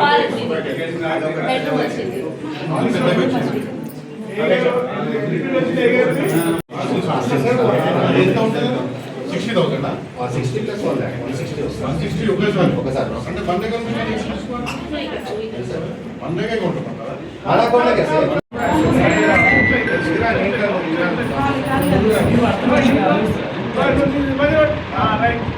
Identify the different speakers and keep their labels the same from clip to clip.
Speaker 1: Hall వచ్చింది bedroom వచ్చింది
Speaker 2: sixty thousand
Speaker 3: sixty plus one lakh one sixty వస్తుంది
Speaker 2: one sixty ఒకేసారి
Speaker 3: ఒకసారి
Speaker 2: అంటే పండగ పండగే కొంటున్నారా
Speaker 3: అలా కూడా సార్
Speaker 1: రండి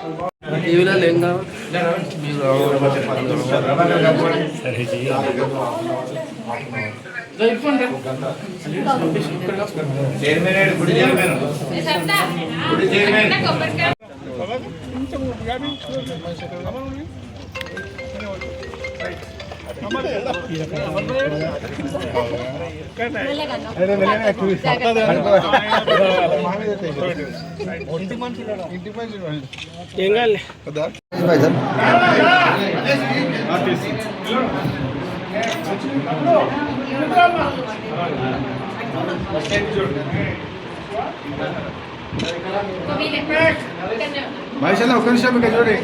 Speaker 1: అందరూ
Speaker 4: టీవీలో ఏం కావాలి ఏం కావాలి
Speaker 3: మహేష్ అన్న ఒక నిమిషం ఇక్కడ చూడండి.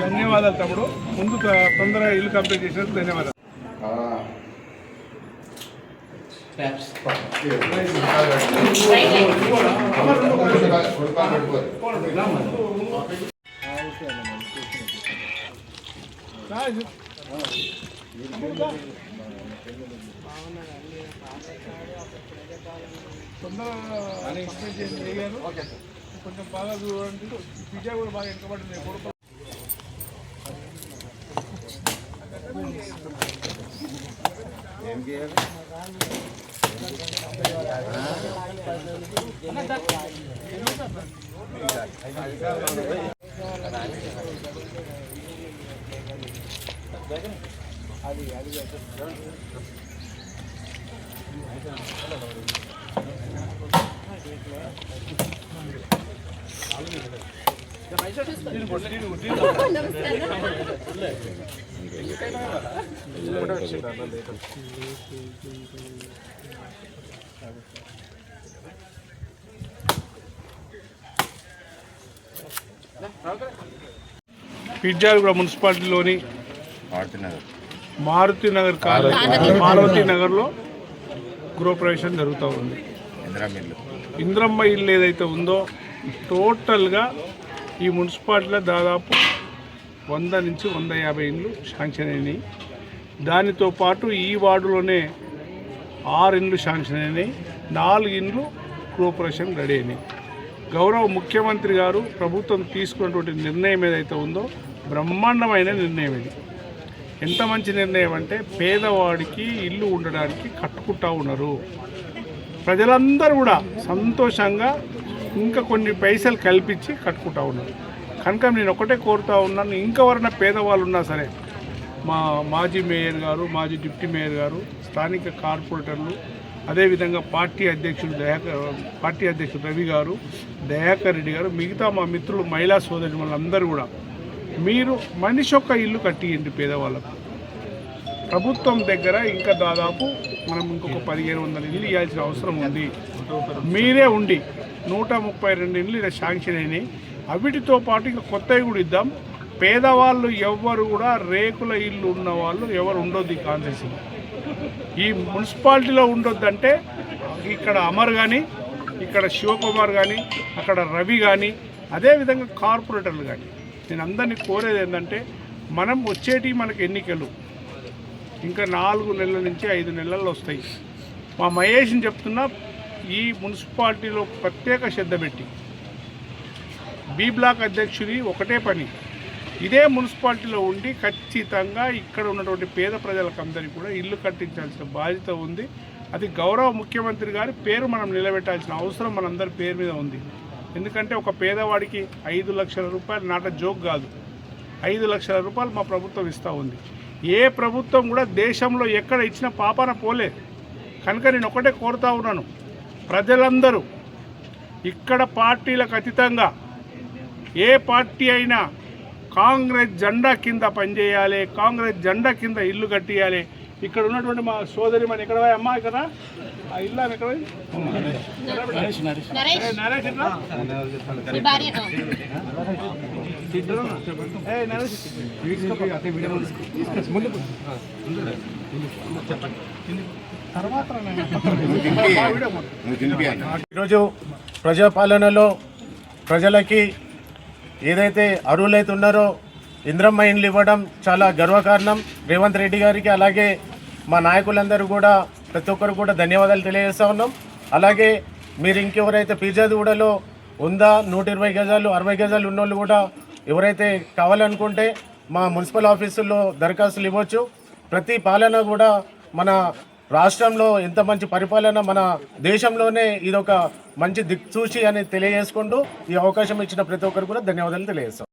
Speaker 5: ధన్యవాదాలు తమ్ముడు. ముందు త- తొందరగా ఇల్లు కంప్లీట్ చేసినందుకు ధన్యవాదాలు. తొందరగా కొంచెం బాగా చూడండి. విజయ కూడా బాగా వెనకబడింది కొడుకు ఏం చేయాలి అది అది నమస్కారం. పిజ్జాగూడ మున్సిపాలిటీలోని మారుతి నగర్ కాలనీ మారుతి నగర్లో గృహప్రవేశం జరుగుతూ ఉంది. ఇంద్రమ్మ ఇల్లు ఏదైతే ఉందో టోటల్గా ఈ మున్సిపాలిటీలో దాదాపు వంద నుంచి వంద యాభై ఇండ్లు శాంక్షన్ అయినాయి. దానితో పాటు ఈ వార్డులోనే ఆరు ఇండ్లు శాంక్షన్ అయినాయి. నాలుగు ఇండ్లు గృహప్రవేశం రెడీ అయినాయి. గౌరవ ముఖ్యమంత్రి గారు ప్రభుత్వం తీసుకున్నటువంటి నిర్ణయం ఏదైతే ఉందో బ్రహ్మాండమైన నిర్ణయం ఇది. ఎంత మంచి నిర్ణయం అంటే పేదవాడికి ఇల్లు ఉండడానికి కట్టుకుంటా ఉన్నారు. ప్రజలందరూ కూడా సంతోషంగా ఇంకా కొన్ని పైసలు కల్పించి కట్టుకుంటా ఉన్నారు. కనుక నేను ఒకటే కోరుతా ఉన్నాను ఇంకెవరైనా పేదవాళ్ళు ఉన్నా సరే మా మాజీ మేయర్ గారు మాజీ డిప్యూటీ మేయర్ గారు స్థానిక కార్పొరేటర్లు అదేవిధంగా పార్టీ అధ్యక్షుడు దయాకర్ పార్టీ అధ్యక్షుడు రవి గారు దయాకర్ రెడ్డి గారు మిగతా మా మిత్రులు మహిళా సోదరి వాళ్ళందరూ కూడా మీరు మనిషి ఒక్క ఇల్లు కట్టియండి పేదవాళ్ళకు? ప్రభుత్వం దగ్గర ఇంకా దాదాపు మనం ఇంకొక పదిహేను వందల ఇల్లు ఇవ్వాల్సిన అవసరం ఉంది. మీరే ఉండి నూట ముప్పై రెండు ఇల్లు ఇలా శాంక్షన్ అయినాయి. అవిటితో పాటు ఇంకా కొత్తవి కూడా ఇద్దాం. పేదవాళ్ళు ఎవ్వరు కూడా రేకుల ఇల్లు ఉన్న వాళ్ళు ఎవరు ఉండొద్దు ఈ కాన్సెషన్ ఈ మున్సిపాలిటీలో ఉండొద్దంటే ఇక్కడ అమర్ కానీ ఇక్కడ శివకుమార్ కానీ అక్కడ రవి కానీ అదేవిధంగా కార్పొరేటర్లు కానీ నేను అందరినీ కోరేది ఏంటంటే మనం వచ్చేటి మనకు ఎన్నికలు. ఇంకా నాలుగు నెలల నుంచి ఐదు నెలల్లో వస్తాయి. మా మహేష్ని చెప్తున్నా ఈ మున్సిపాలిటీలో ప్రత్యేక శ్రద్ధ పెట్టి. బి బ్లాక్ అధ్యక్షుడి ఒకటే పని. ఇదే మున్సిపాలిటీలో ఉండి ఖచ్చితంగా ఇక్కడ ఉన్నటువంటి పేద ప్రజలకు అందరికీ కూడా ఇల్లు కట్టించాల్సిన బాధ్యత ఉంది. అది గౌరవ ముఖ్యమంత్రి గారి పేరు మనం నిలబెట్టాల్సిన అవసరం మనందరి పేరు మీద ఉంది. ఎందుకంటే ఒక పేదవాడికి ఐదు లక్షల రూపాయలు నాట జోక్ కాదు. ఐదు లక్షల రూపాయలు మా ప్రభుత్వం ఇస్తూ ఉంది. ఏ ప్రభుత్వం కూడా దేశంలో ఎక్కడ ఇచ్చిన పాపన పోలే. కనుక నేను ఒకటే కోరుతా ఉన్నాను. ప్రజలందరూ ఇక్కడ పార్టీలకు అతీతంగా ఏ పార్టీ అయినా కాంగ్రెస్ జెండా కింద పనిచేయాలి కాంగ్రెస్ జెండా కింద ఇల్లు కట్టియాలి. ఇక్కడ ఉన్నటువంటి మా సోదరి మన ఎక్కడ పోయి? అమ్మా ఇక్కడ ఆ ఇల్లు ఆమె నరేష్
Speaker 6: ఈరోజు ప్రజాపాలనలో ప్రజలకి ఏదైతే అర్హులైతే ఉన్నారో ఇంద్రమ్మ ఇండ్లు ఇవ్వడం చాలా గర్వకారణం. రేవంత్ రెడ్డి గారికి అలాగే మా నాయకులందరూ కూడా ప్రతి ఒక్కరు కూడా ధన్యవాదాలు తెలియజేస్తా ఉన్నాం. అలాగే మీరు ఇంకెవరైతే పీజాదిగూడలో ఉందా నూట ఇరవై గజాలు అరవై గజాలు ఉన్నోళ్ళు కూడా ఎవరైతే కావాలనుకుంటే మా మున్సిపల్ ఆఫీసుల్లో దరఖాస్తులు ఇవ్వచ్చు. ప్రతి పాలన కూడా మన రాష్ట్రంలో ఎంత మంచి పరిపాలన మన దేశంలోనే ఇదొక మంచి దిక్సూచి అని తెలియజేసుకుంటూ ఈ అవకాశం ఇచ్చిన ప్రతి ఒక్కరు కూడా ధన్యవాదాలు తెలియజేస్తాం.